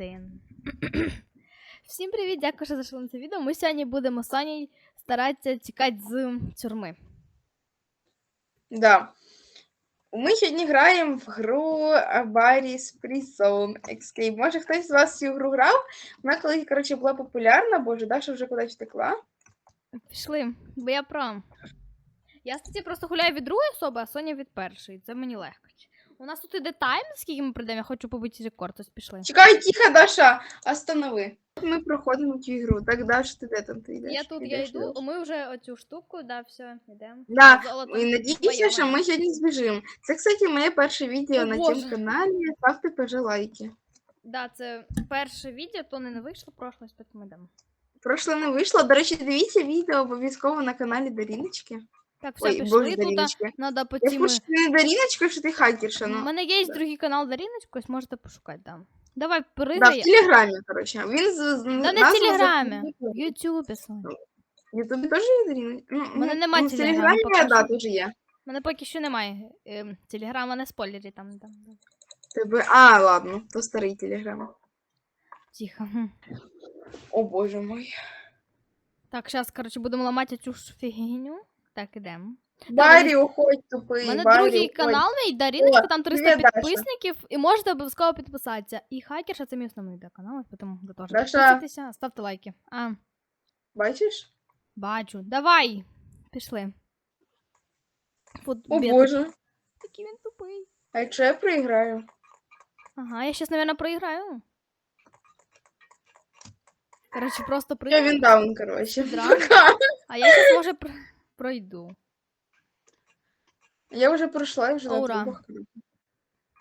один. Всім привіт, дякую, що зайшли на це відео. Ми сьогодні будемо Соней старатися тікати з тюрми. Да. Ми сьогодні граємо в гру Barry's Prison Escape. Може хтось з вас цю гру грав? Вона колись, коротше, була популярна, боже, Даша вже кудись втекла. Пішли, бо я про. Я, кстати, просто гуляю від другої особи, а Соня від першої. Це мені легко. У нас тут іде тайм, скільки ми прийдемо, я хочу побити рекорд, ось пішли. Чекай, тихо, Даша, останови. Ми проходимо цю ігру. Так, Даша, ти де там? Ти йдеш? Я тут, я йду, ми вже оцю штуку, да, все, йдемо. Да, І надіюся, що ми сьогодні збіжимо. Це, кстати, моє перше відео О, на Боже. цьому каналі. Ставте, пожалуйста, лайки. Да, це перше відео, то не вийшло, прошло, тому йдемо. Прошле не вийшло. До речі, дивіться відео обов'язково на каналі Даріночки. Так, все, Ой, пішли боже, тут. Даріночки. Надо Я скажу, не Даріночка, що ти хакерша, У ну. мене є да. другий канал Даріночку, ось можете пошукати там. Давай, Да, в пригай. Телеграмі, коротше. Він з, з Да не в Телеграмі, в Ютубі. В Ютубі теж є Даріна? Ну, мене ну, нема ну, в Телеграму Телеграмі, поки да, що. теж є. У мене поки що немає. Ем, Телеграма не спойлері там. там. Тебе... А, ладно, то старий Телеграм. Тихо. Хм. О, боже мой. Так, зараз, коротше, будемо ламати цю ж фігню. Так, ідемо. Барі, уходь, У тупий. мене Барі, другий уходь. канал, мій Даріночка, О, там 300 привіт, Даша. підписників, і можете обов'язково підписатися. І хакерша це мій основний да, канал, тому ви теж Даша. підписуйтеся, ставте лайки. А, Бачиш? бачу. Давай! Пішли. От, О, бідний, боже. Такий він тупий. А якщо я проіграю? Ага, я сейчас, наверное, проиграю. Короче, просто Я проиграю. він даун, коротше. А я сейчас, може, пройду. Я вже пройшла, я вже на Ура. трубах.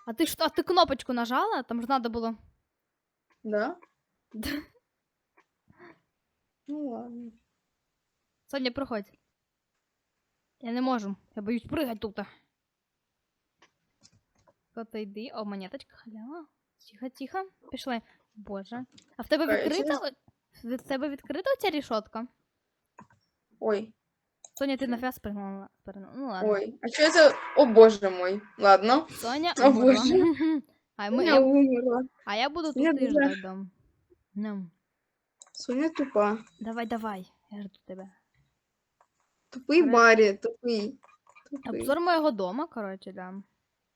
А ты что, а ты кнопочку нажала? Там же надо было. Да? Ну ладно. Соня, проходь. Я не можу. Я боюсь прыгать тут. Кто-то йди. О, монеточка, халява. Тихо, тихо. Пішли. Боже. А в тебе Чекай, я відкрита? В тебе відкрита ця рішотка? Ой, Соня, ти нафіг спригнула. спригнула. Ну ладно. ой. А що це? О, боже мой. Ладно. Соня О, умерла. Боже. А, ми, Я я, умерла. а я буду Соня тут дуже- ждать дом. Ну, Соня тупа. давай, давай. Я жду тебе. Тупий Ре- Барі, тупий. Тупий. Обзор моєго дома, коротше, да.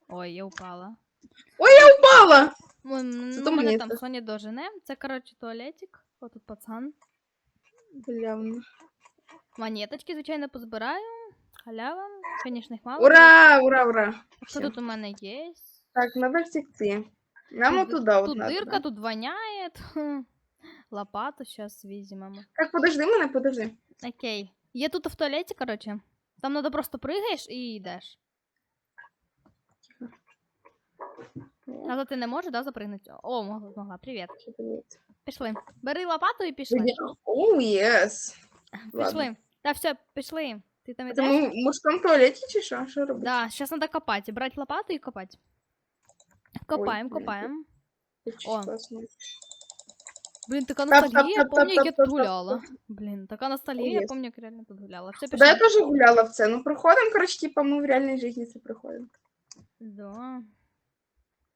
Ой, я упала. Упала! М, Це Ну, то мене мені там це. Соня дожене. Це, коротше, туалетик. О, тут пацан. Блявно. Монеточки, звичайно, позбираю. Халява. Звісно, їх мало. Ура, ура, ура. Що тут у мене є? Так, надо втекти. Нам Тут- вот туда вот Тут надо. дырка, тут воняет. Лопату сейчас візьмемо. Так, подожди мене, подожди. Окей. Є тут в туалеті, коротше. Там надо просто пригаєш і йдеш. А то ти не можеш, да, запригнути? О, могла, могла. Привіт. Пішли. Бери лопату і пішли. О, єс. Ладно. Пішли. Та все, пішли. Ти там Це ідеш? ми в мужському туалеті чи що? Що робити? Да, сейчас надо копать. Брать лопату и копать. Копаем, блин, копаем. Очень О. класно. Блин, така тап, помню, як я тут гуляла. Блин, така ностальгія, Єс. помню, як реально тут гуляла. Все, Да, я пішли. теж гуляла в це. Ну, проходимо, коротше, типа, ми в реальній житті це проходимо. Да.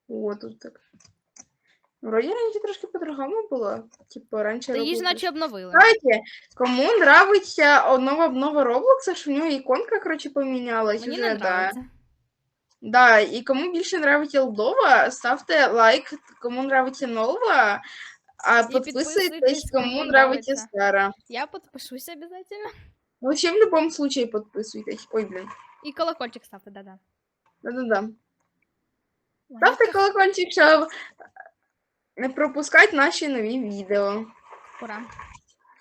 О, тут так. Вроді раніше трошки по-другому було. Типу, раніше Та її ж наче обновили. Кстати, кому нравиться нова обнова Роблокса, що в нього іконка, коротше, помінялась Мені уже, не да. нравится. Да, і кому більше нравиться Лдова, ставте лайк, кому нравиться нова, а підписуйтесь, підписуйтесь, кому кому нравиться нравиться. стара. Я подпишусь обязательно. Вообще в любом случае підписуйтесь. Ой, блін. І колокольчик ставте, да-да. Да-да-да. Ставте колокольчик, щоб не пропускати наші нові відео. Ура.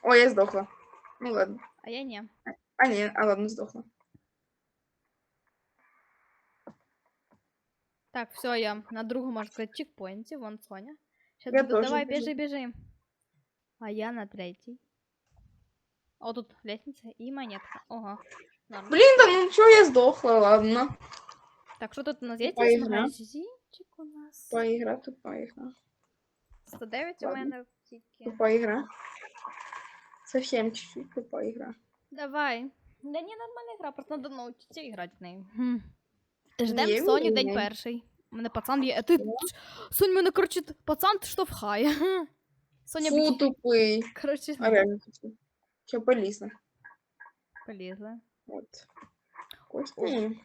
Ой, я здохла. Ну ладно. А я не. А ні, а ладно, здохла. Так, все, я на другому, можно сказать, чекпоинте. Вон Соня. Сейчас Я буду, тоже давай, бежу. бежи, бежи. А я на третій. О, тут лестница и монетка. Ого. Норм. Блін, да ну чого я здохла, ладно. Так, что тут у нас есть? Тупа Есть ігра. магазинчик у нас. Тупа ігра, тупа ігра. 109 у Ладно. мене тільки. Тупа игра. Совсем чуть-чуть тупа игра. Давай. Да не нормальная игра, просто надо научиться играть в неї. Хм. Ждем Ні, Соню ні, день ні. перший. Мене пацан є. А ти. Сонь, мене, коротше, т- пацан штовхає. Соня Фу, б'є. тупий. Коротше, А реально тупий. Що полізла. полізла. От. Кості.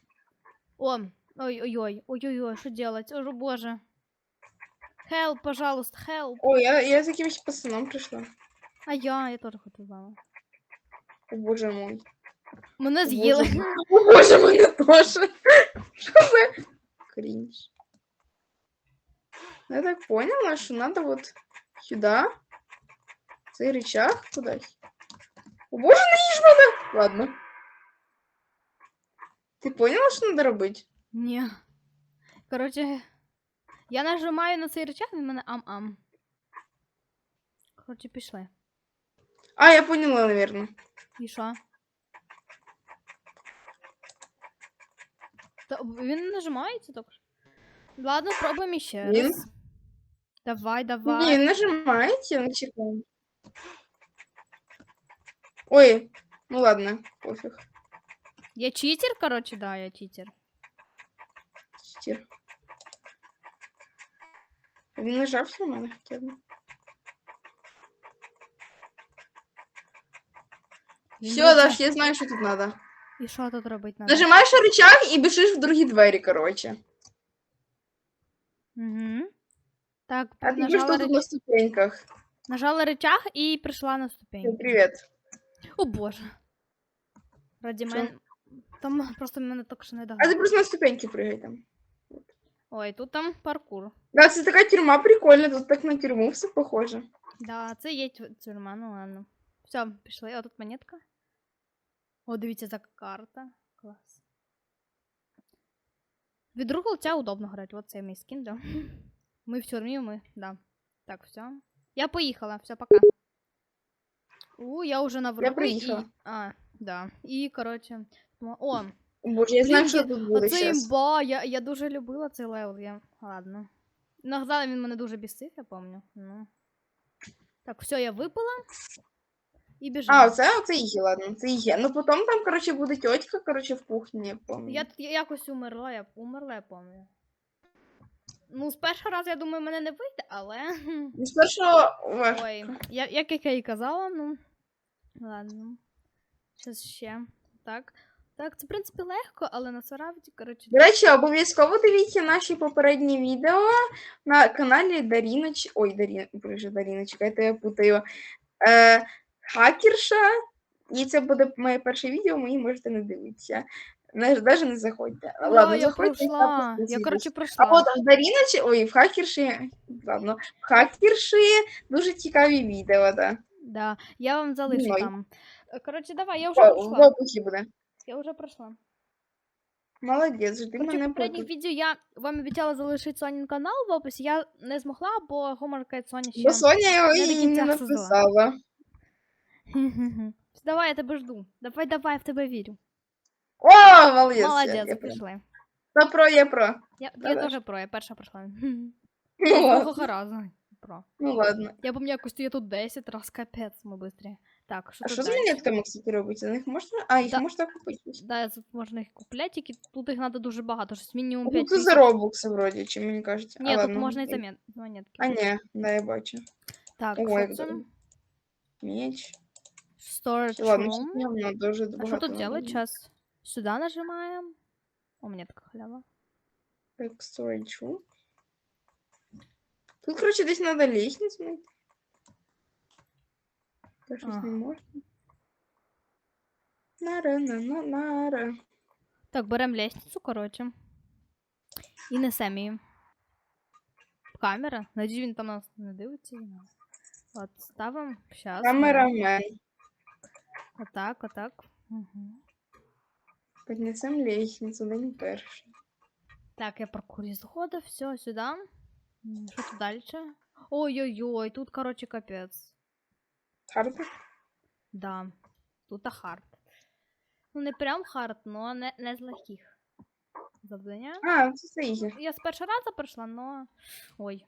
О, ой-ой-ой, ой-ой-ой, що делать? О, боже. Help, пожалуйста, help. Ой, я, я за якимось пацаном прийшла. А я, я теж хочу з вами. О, боже мой. Мене О, з'їли. Боже, мой. О, боже, мене теж. Що за крінж? Я так поняла, що надо вот сюда. Цей рычаг кудись. О, боже, не їж мене! Ладно. Ти поняла, що надо робити? Ні. Коротше, я нажимаю на цей рычаг, він мене ам-ам. Коротше, пішли. А, я поняла, наверное. І що? Та він не нажимається так? Ладно, пробуємо ще Він? раз. Давай, давай. Не, нажимаете, ну чекаем. Ой, ну ладно, пофиг. Я читер, коротше, да, я читер. Читер. Він нажався у мене хоча б. Все. Даш, я знаю, що тут надо. І що тут робити надо? Нажимаєш рычаг і біжиш в другі двері, короче. Угу. Так, А ти нажала, тут на ступеньках. нажала рычаг і прийшла на Ну, ступеньку. Привіт. О боже. Раді мене. Там просто мене так що не А ти просто на ступеньки пригай там. Ой, тут там паркур. Да, це така тюрма прикольна, тут так на тюрму все похоже. Да, це є тю- тюрма, ну ладно. Все, пішли. О, тут монетка. О, дивіться, за карта. Клас. Від рук лиця удобно грати. Вот це мій скін, да. Ми в тюрмі, ми, да. Так, все. Я поїхала, все, пока. У, я уже на вруку. приїхала. І... А, да. І, коротше. мо- О, Боже, я знаю, що тут буде Оце імба, я, я дуже любила цей левел. Я... Ладно. Іногда він мене дуже бісив, я пам'ятаю. Ну. Так, все, я випила. І біжимо. А, оце, оце є, ладно, це є. Ну потім там, короче, буде тьотька, короче, в кухні, я пам'ятаю. Я тут я- якось умерла, я умерла, я пам'ятаю. Ну, з першого разу, я думаю, мене не вийде, але. Ну, спершу ваш. Ой, я, як я і казала, ну. Ладно. Щас ще. Так. Так, це, в принципі, легко, але насправді, коротше. До речі, обов'язково дивіться наші попередні відео на каналі Даріноч. Ой, Дарі... Боже, Даріночка, я путаю. Е, хакерша. І це буде моє перше відео, мої можете не дивитися. Навіть не заходьте. Ладно, я заходьте. пройшла. Я, коротше, пройшла. А от в Даріночі, ой, в хакерші. Ладно, в хакерші дуже цікаві відео, да. Да, я вам залишу Ой. там. Коротше, давай, я вже В, в описі буде. Я вже пройшла. Молодець, жди Коротше, в мене попередніх потім. відео я вам обіцяла залишити Сонін канал в описі. Я не змогла, бо гоморка Соня ще. Бо Соня його не і не написала. Давай, я тебе жду. Давай, давай, я в тебе вірю. О, молодець. Молодець, я пішли. Та про, я про. Я, я Давай. теж про, я перша пройшла. Ну ладно. другого разу. Про. Ну ладно. Я пам'ятаю, якось я тут 10 раз капець ми быстрее. Так, що А тут що з далі? монетками, кстати, робити? За них можна? А, їх Да. можна купити. Да, тут можна їх купляти, тільки тут їх треба дуже багато, щось мінімум Ну, 5 Тут за робокси, вроді, чи мені кажеться. Ні, а, тут ладно, можна і окей. за мен- монетки. А, ні, да, я бачу. Так, Ого, що як це? добре. Меч. Storage Ладно, room. щось явно дуже А что багато. тут делать надо. сейчас? Сюда нажимаем. У меня такая халява. Так, storage room. Тут, короче, десь надо лестницю знайти. Та щось Ага. не можна. Нара, на, на, нара. Так, берем лестницу, короче. І несем її. Камера. Надіюсь, він там нас не дивиться. Ні. От, ставимо. Щас. Камерамен. Отак, отак. Угу. Піднесем лестницю, день перший. Так, я паркурі заходив, все, сюди. М, Що тут далі? Ой-ой-ой, тут, короче, капець. Харда? Да. Тут хард. Ну, не прям хард, но не, не з легких. Завдання. А, це ізі. Я з першого разу пройшла, но. Ой.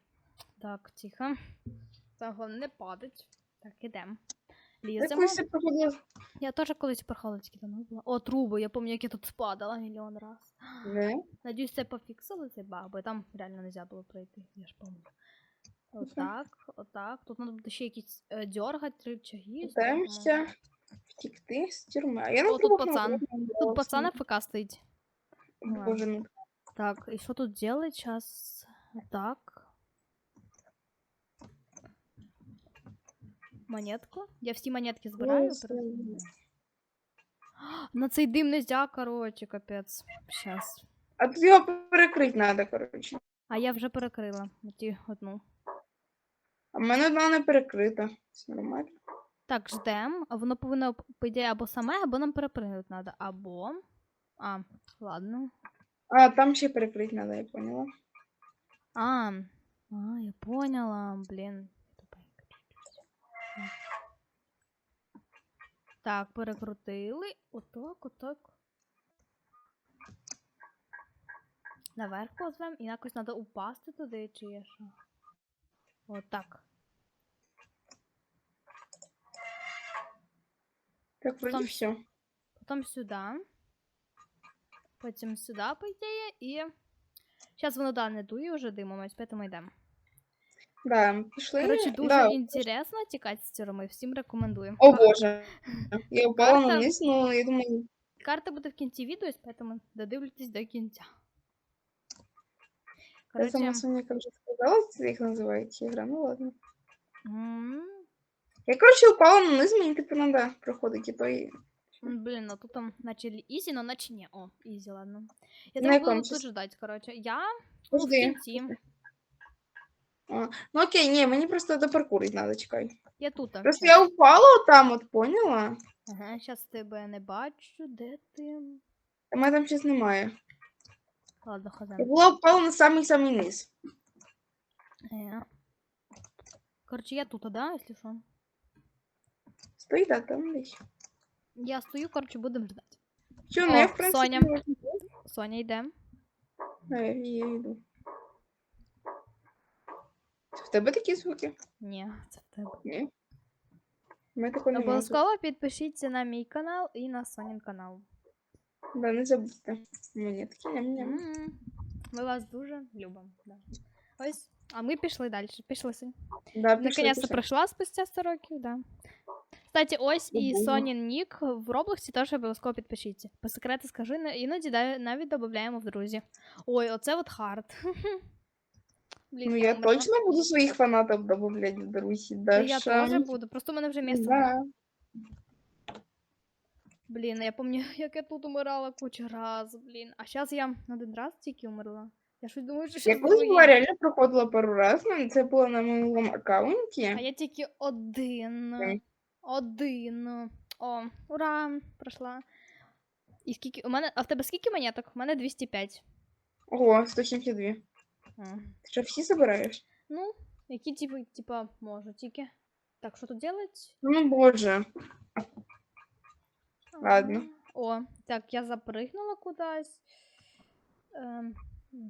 Так, тихо. Так, головне не падать. Так, ідемо. Ліземо. Я. Теж колись проходила тільки давно була. О, труби, я пам'ятаю, як я тут спадала мільйон раз. Не? Надіюсь, це пофіксили цей баг, бо там реально не можна було пройти, я ж пам'ятаю. Отак, отак. Тут треба буде ще якісь е, дьоргати рычаги. Питаємося втікти з тюрми. А я О, тут пацан. Тут пацан АФК стоїть. Боже, ну Так, і що тут делать? Сейчас так. Монетку. Я всі монетки збираю. На цей дим нельзя, короче, капець. Щас. А тут його перекрити треба, коротше. А я вже перекрила ті одну. А в мене одна не перекрита. Це нормально. Так, ждем. Воно повинно, по ідеї, або саме, або нам перепригнути треба. Або. А, ладно. А, там ще перекрити треба, я поняла. А, а, я поняла, блін. Так. Перекрутили. Отак, отак. Наверх позвем і якось треба упасти туди, чи є що. Отак. Так, вроді Там все. Потім сюди. Потім сюди, по ідеї, і. Зараз воно да, не дує вже димом, ось поэтому йдемо. Да, пішли. Коротше, дуже да. інтересно тікати з тюрми, всім рекомендую. О боже. Я упала Карта- вниз, ну я думаю, Карта буде в кінці відео, поэтому додивлюйтесь до кінця. Я сама Соня вже сказала, як називається ігра, ну ладно. Я, коротше, упала вниз, мені типу треба проходити той. м, блін, ну тут там наче ізі, но наче ні. О, ізі, ладно. Я На тебе якому буду тут числі? ждать, коротше. Я ну, в Подожди. кінці. Ну окей, ні, мені просто допаркурить треба, чекай. Я тут. Просто я упала там, от поняла? Ага, зараз тебе не бачу, де ти? А мене там щось немає. Ладно, хазан. Я була на самий-самий низ. Е. Короче, я тут, да, если що. Стоїть, а там десь. Я стою, короче, будемо ждать. О, ну я, в принципі, Соня. Соня йде. А, я, я йду. В тебе такі звуки? Ні, це в тебе. Ні. У такого немає. Обов'язково підпишіться на мій канал і на Сонін канал. Да, не забудьте. Монетки, ням-ням. М, Ми вас дуже любимо. Да. Ось, а ми пішли далі. Пішли Сонь. Да, пішли, Наконец-то пішли. пройшла спустя 100 років, да. Кстати, ось і Ого. Сонін нік в Роблоксі теж обов'язково підпишіться. По секрету скажу, на- іноді да- навіть додаємо в друзі. Ой, оце от хард. Блін, Ну, я можна- точно буду своїх фанатів добавлять в друзі. Та Даша. я теж буду. Просто в мене вже місце. Да. Блін, я пам'ятаю, як я тут умирала кучу раз, блін. А зараз я один раз тільки умерла. Я щось думаю, що Я щось колись була реально проходила пару раз, але це було на минулому аккаунті. А я тільки один. Один. О, ура! Пройшла. І скільки. У мене. А в тебе скільки монеток? У мене 205. Ого, 172. А. Ти що всі забираєш? Ну, які типу, типа, можу тільки. Так, що тут делать? Ну боже. Ладно. О, так, я запригнула кудись. Ем,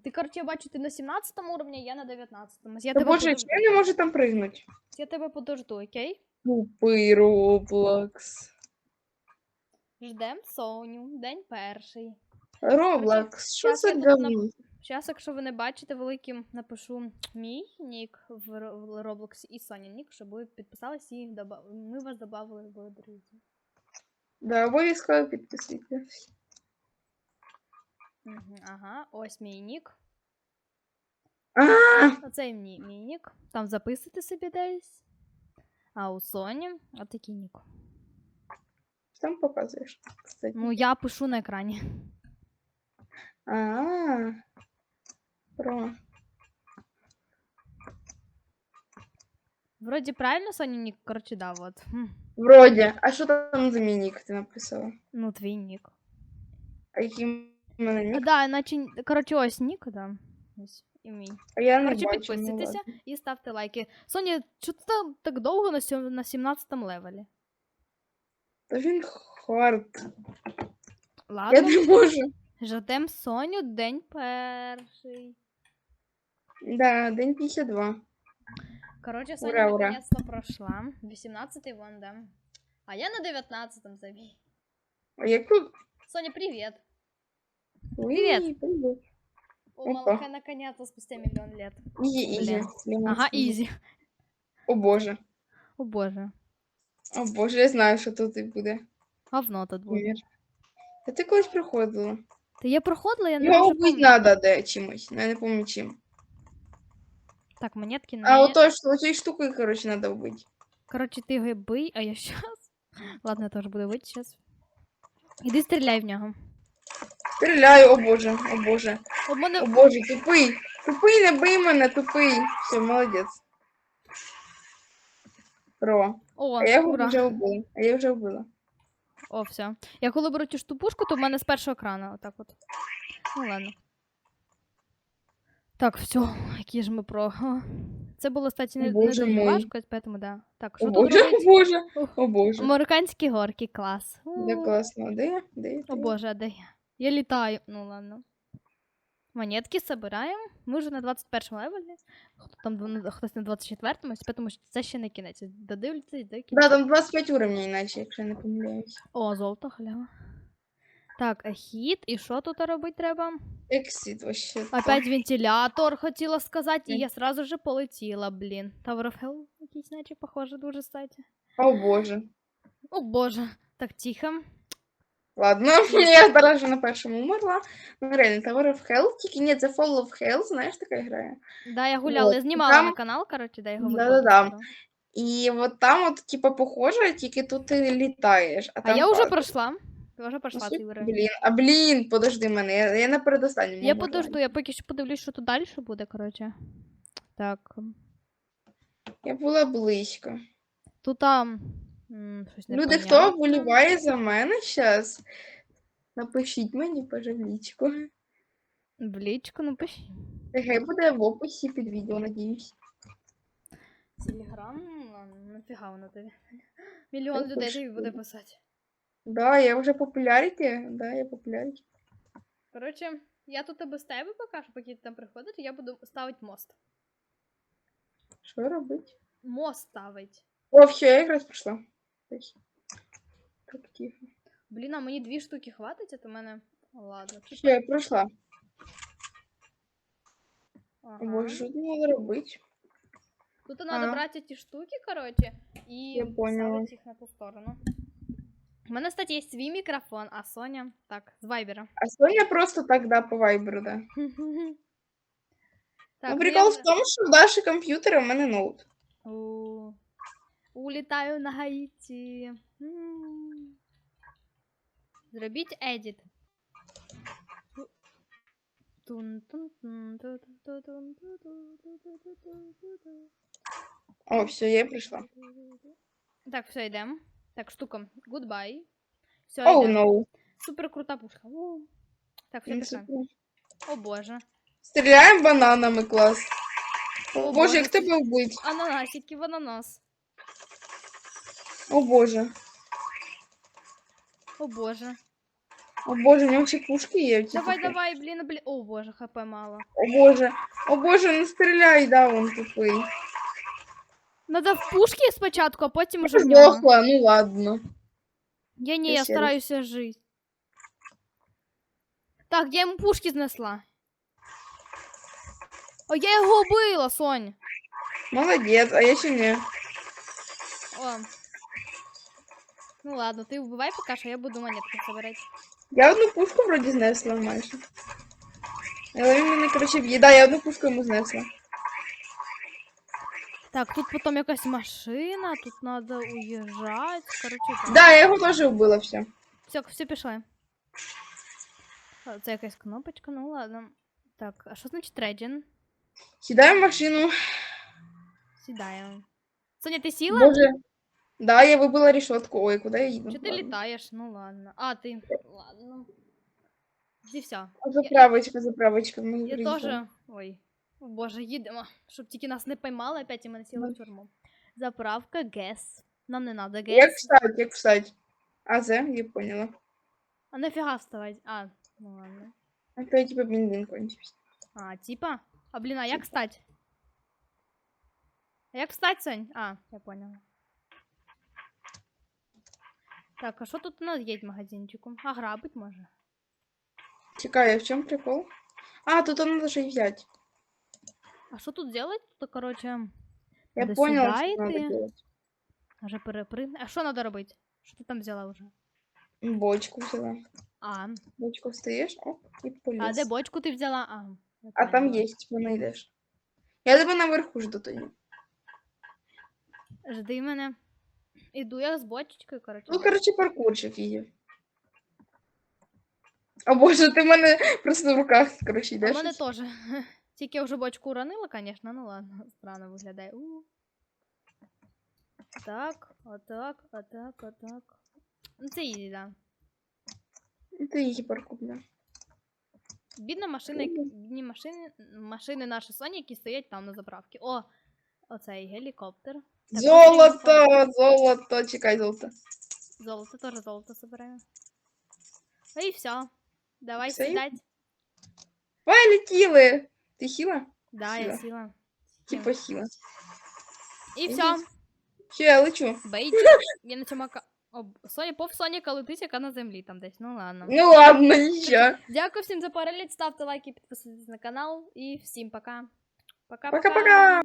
ти, короче, я бачу, ти на 17 уровні, я на 19. Я Та тебе, боже, подож... чого я не можу там пригнути? я тебе подожду, окей? Тупий Роблокс. Ждем Соню, день перший. Роблокс, що щас це я говно? Зараз, якщо ви не бачите великим, напишу мій нік в Ро- в і Соня нік, щоб ви підписались і доба... ми вас додали в друзі. Да, обов'язково підписуйтесь. Угу, ага, ось мій нік. А, Оце мій, мій нік. Там записуйте собі десь. А у Соні отакий нік. там показуєш? Кстати. Ну, я пишу на екрані. А, про. Вроді правильно Соня нік, коротше, да, вот. Хм. Вроді. А що там за мінік ти написала? Ну, твій нік. А який в мене нік? да, наче, коротше, ось нік, да. Ось, і мій. А я не Коротше, бачу. ну підписуйтеся ладно. і ставте лайки. Соня, чого ти там так довго на, сьом- на 17 левелі? Та він хард. Я Ладно, не можу. ждем Соню день перший. Да, день 52. Коротше, Соня Ура, ура. наконец-то пройшла. 18-й вон, да. А я на 19-м забій. А як тут? Соня, привет. Ой, Привіт. привіт. О, Опа. малыха, наконец-то спустя миллион лет. Ізі. Ага, ізі. О боже. О боже. О боже, я знаю, що тут і буде. Говно тут буде. Та ти колись приходила. Та я проходила, я не Його вбити пам'ятаю. треба де чимось. Ну, я не пам'ятаю чим. Так, монетки А не... ото що цією штукою, коротше, треба вбити. Короче, ти його бий, а я щас. Ладно, я теж буду бити щас. Іди стріляй в нього. Стріляю, о боже, о боже. У мене О боже, тупий. Тупий, не бий мене, тупий. Все, молодець. Про. О, А я його ура. вже вбила. А я вже вбила. О, все. Я коли беру цю штупушку, то в мене з першого екрану, отак от. Ну ладно. Так, все, які ж ми про. Це було, кстати, не, не Боже дуже мой. важко, поэтому да. Так, що О тут боже, о боже, о боже. Американські горки, клас. Де класно. Де я? Де? О боже, а де я? Я літаю. Ну ладно. Монетки собираємо. Ми вже на 21 левелі. Хто там дв- хтось на 24-му, тому що це ще не кінець. Додивляться до кінця. Да, там 25 уровней, іначе, якщо я не помиляюсь. О, золото, халява. Так, а хід, і що тут робити треба? Exit вообще. Опять вентилятор хотіла сказати, і я сразу же полетіла, блін. Tower of Hell якийсь, наче, похоже, дуже статі. О боже. О боже. Так, тихо. Ладно, я зараз же на першому умерла. Ну, реально, Tower of Hell, тільки ні, це Fall of Hell, знаєш, така гра. Да, я гуляла, Вот, я знімала там- на канал, коротше, да, його Да-да-да. І от там от, типа, похоже, тільки тут ти літаєш. А, А там я вже пройшла. Вже Ну, цей уровень. Блін, а блін, подожди мене, я, я на передостанньому. Я подожду, я поки що подивлюсь, що тут далі буде, коротше. Так. Я була близько. Тут там. м, щось Люди, хто непонятне. вболіває за мене зараз? Напишіть мені, пожалічку. В лічку, ну пиши. Хай буде в описі під відео, надіюсь. Телеграм, нафіга воно тобі. Мільйон людей тобі буде. писати. Да, я вже популяріті, да, я популяріті. Коротше, я тут тебе поки що, поки ти там приходиш, я буду ставити мост. Що робити? Мост ставить. О, все, я якраз прийшла. Так, тихо. Блін, а мені дві штуки хватить, а то мене. Ладно, Все, я пройшла. Ага. О, Боже, що тут треба робити? Тут треба брати ті штуки, коротше, і ставити їх на ту сторону. У мене, кстати, є свій мікрофон, а Соня. Так, з вайбера. А Соня просто так, да, по вайберу, да. Так, ну, я прикол вже- в тому, що в Даші комп'ютер, а в мене ноут. У. Улітаю на Гаїті. М. Зробіть едіт. О, все, я прийшла. Так, все, йдемо. Так, штука. Goodbye. Все, йдемо. ноу. Супер крута пушка. О. Так, все Ну, О боже. Стріляємо бананами, клас. О, О, Боже, Боже, як тебе вбить? Ананасики в ананас. О Боже. О боже. О Боже, у нього ще пушки є. Давай, такі. давай, блін, блін. О боже, хп мало. О Боже. О Боже, не стріляй, да, он тупий. Надо в пушки спочатку, а потім уже в нього. Ну ладно. Я не, Я ще стараюся жити. Так, я йому пушки знесла. О, я його убила, Сонь. Молодець, а я ще не. О. Ну ладно, ти вбивай поки що, я буду монетки собирати. Я одну пушку вроді знесла майже. Але він мене, коротше. Да, я одну пушку йому знесла. Так, тут потім якась машина, тут треба уїжджати. Короче, так. Да, я його теж вбила, все. Все, все пішли. Це якась кнопочка, ну ладно. Так, а що значить трейдін? Сідаю в машину. Сідаємо. Соня, ти сіла? Боже. Да, я вибила решетку. Ой, куди я їду? Чи ти Ладно. літаєш? Ну ладно. А, ти. Ладно. Зі все. Заправочка, заправочка. Ми Я теж. Ой. Боже, їдемо. Щоб тільки нас не поймали, опять і мене сіли в тюрму. Заправка ГЕС. Нам не надо Як ГЕС. встать, як встать? А, Зе, я поняла. А нафіга вставати? А, ну ладно. А то я типа бензин кончився. А, типа? А блін, а як встать? А як встать, Сонь? А, я поняла. Так, а що тут у нас є в магазинчику? А грабить може? Чекай, а в чому прикол? А, тут надо же взять. А що тут делать? Тут, короче, Я понял, что надо делать. вже перепригне. А що треба робити? Що ти там взяла вже? Бочку взяла. А, Бочку встаєш, оп, і поліз. а де бочку ти взяла? А, А там есть, вона йдеш. Я тебе наверху жду тоді. Жди мене. Іду я з бочечкою, коротше. Ну, короче, паркурчик є. О боже, ти в мене просто в руках, короче, У мене теж. Тільки я вже бочку уронила, звісно, ну ладно, странно виглядає. У. Так, отак, отак, отак. Ну це ізі, да. Ти її парку, бля. Бідна машина, бідні машини, машини наші Соні, які стоять там на заправці. О, оцей гелікоптер. Так, Золото, золото, чекай, золото. Золото, теж золото собираю. Ну і все. Давай сідать. Ой, летіли! Ти хіла? Да, я Сіла. сіла. Типа хіла. І все. Все, я лечу. Бейджик. Я на цьому ка... О, Соня, пов Соніка летить, яка на землі там десь. Ну ладно. Ну ладно, нічого. Дякую всім за перегляд. Ставте лайки, підписуйтесь на канал. І всім пока. Пока-пока. Пока-пока.